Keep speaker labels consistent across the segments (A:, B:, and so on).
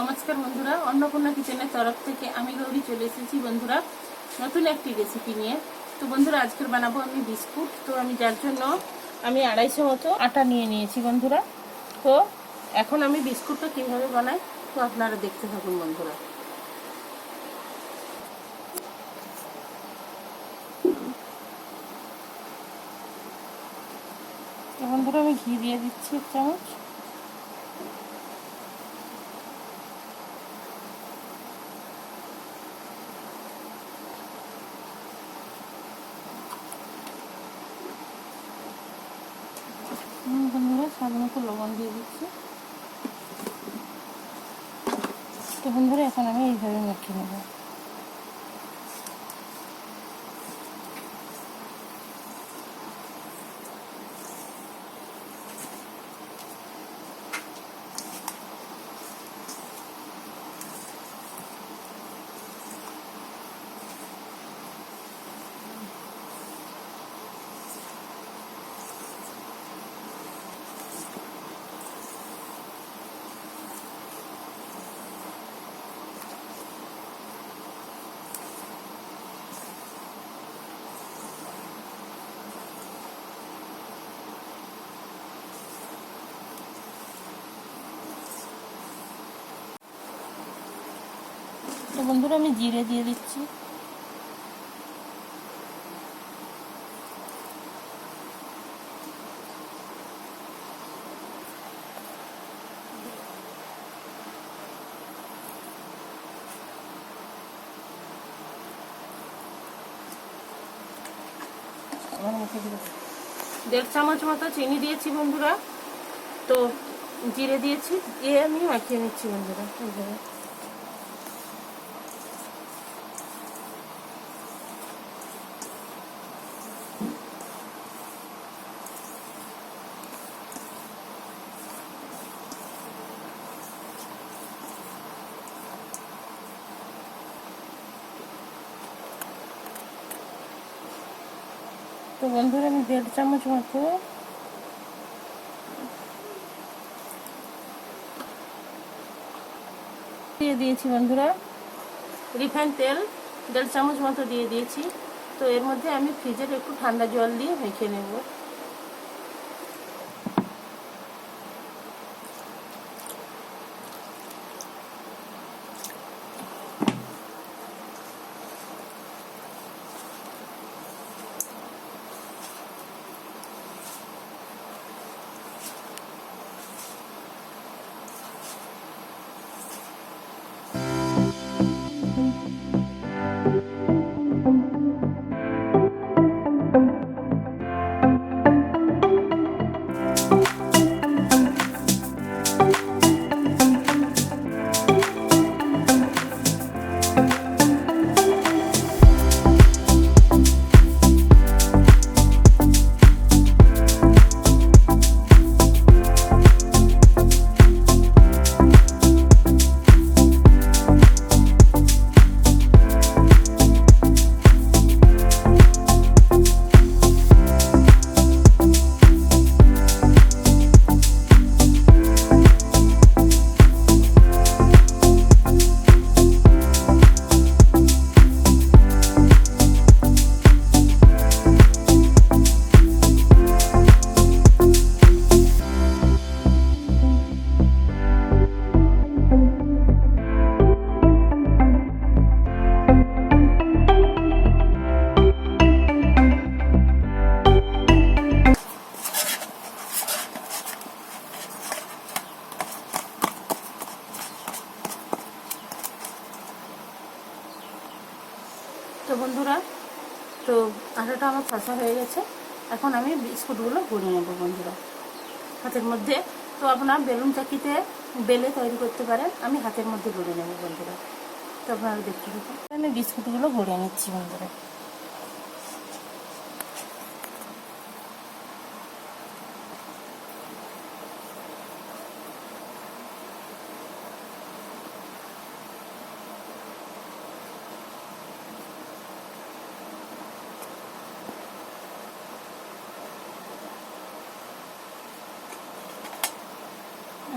A: নমস্কার বন্ধুরা, অন্নপূর্ণা কিচেনের তরফ থেকে আমি গৌরী চলে এসেছি বন্ধুরা নতুন একটি রেসিপি নিয়ে। তো বন্ধুরা, আজকের বানাবো আমি বিস্কুট। তো আমি যার জন্য আমি আড়াইশো মতো আটা নিয়ে নিয়েছি বন্ধুরা। তো এখন আমি বিস্কুটটা কীভাবে বানাই, তো আপনারা দেখতে থাকুন বন্ধুরা। বন্ধুরা, আমি ঘি দিয়ে দিচ্ছি চামচ হুম, বন্ধুরা স্বাদ মতো লবণ দিয়ে দিচ্ছি তো বন্ধুরা এখন আমি এইভাবে মেখে নেব তো বন্ধুরা, আমি জিরে দিয়ে দিচ্ছি। দেড় চামচ মতো চিনি দিয়েছি বন্ধুরা। তো জিরে দিয়েছি, দিয়ে আমি মাখিয়ে নিচ্ছি বন্ধুরা। তো বন্ধুরা, আমি দেড় চামচ মতো দিয়ে দিয়েছি বন্ধুরা। রিফাইন তেল দেড় চামচ মতো দিয়ে দিয়েছি। তো এর মধ্যে আমি ফ্রিজের একটু ঠান্ডা জল দিয়ে মেখে নেব। বন্ধুরা। তো আটাটা আমার ফাঁসা হয়ে গেছে। এখন আমি বিস্কুটগুলো গড়ে নেব বন্ধুরা। হাতের মধ্যে। তো আপনার বেলুন চাকিতে বেলে তৈরি করতে পারেন। আমি হাতের মধ্যে গড়ে নেব বন্ধুরা। তো আপনারা দেখতে দেখুন আমি বিস্কুটগুলো গড়ে নিচ্ছি বন্ধুরা।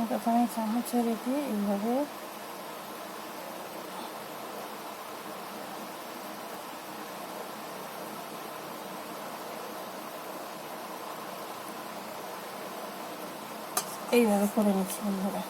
A: প্রথমে চামচ রেখে এইভাবে এইভাবে করে নিচ্ছি বন্ধুরা।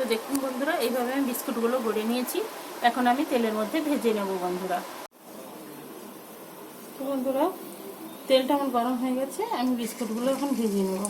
A: তো দেখুন বন্ধুরা, এইভাবে আমি বিস্কুটগুলো গড়ে নিয়েছি। এখন আমি তেলের মধ্যে ভেজে নেব বন্ধুরা। তো বন্ধুরা, তেলটা আমার গরম হয়ে গেছে, আমি বিস্কুটগুলো এখন ভেজে নেব।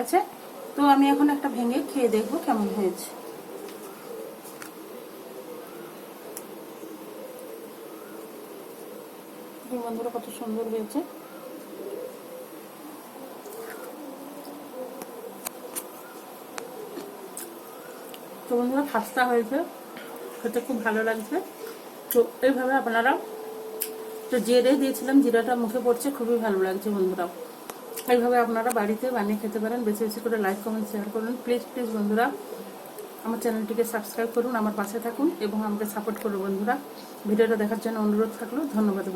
A: গেছে। তো আমি এখন একটা ভেঙে খেয়ে দেখব কেমন হয়েছে। কত সুন্দর হয়েছে। তো বন্ধুরা খাস্তা হয়েছে। খেতে খুব ভালো লাগছে। তো এইভাবে আপনারা তো জিরে দিয়েছিলাম, জিরাটা মুখে পড়ছে, খুবই ভালো লাগছে বন্ধুরা এইভাবে আপনারা বাড়িতে বানিয়ে খেতে পারেন। বেশি বেশি করে লাইক কমেন্ট শেয়ার করুন। প্লিজ প্লিজ বন্ধুরা, আমার চ্যানেলটিকে সাবস্ক্রাইব করুন, আমার পাশে থাকুন এবং আমাকে সাপোর্ট করুন বন্ধুরা। ভিডিওটা দেখার জন্য অনুরোধ থাকল। ধন্যবাদ।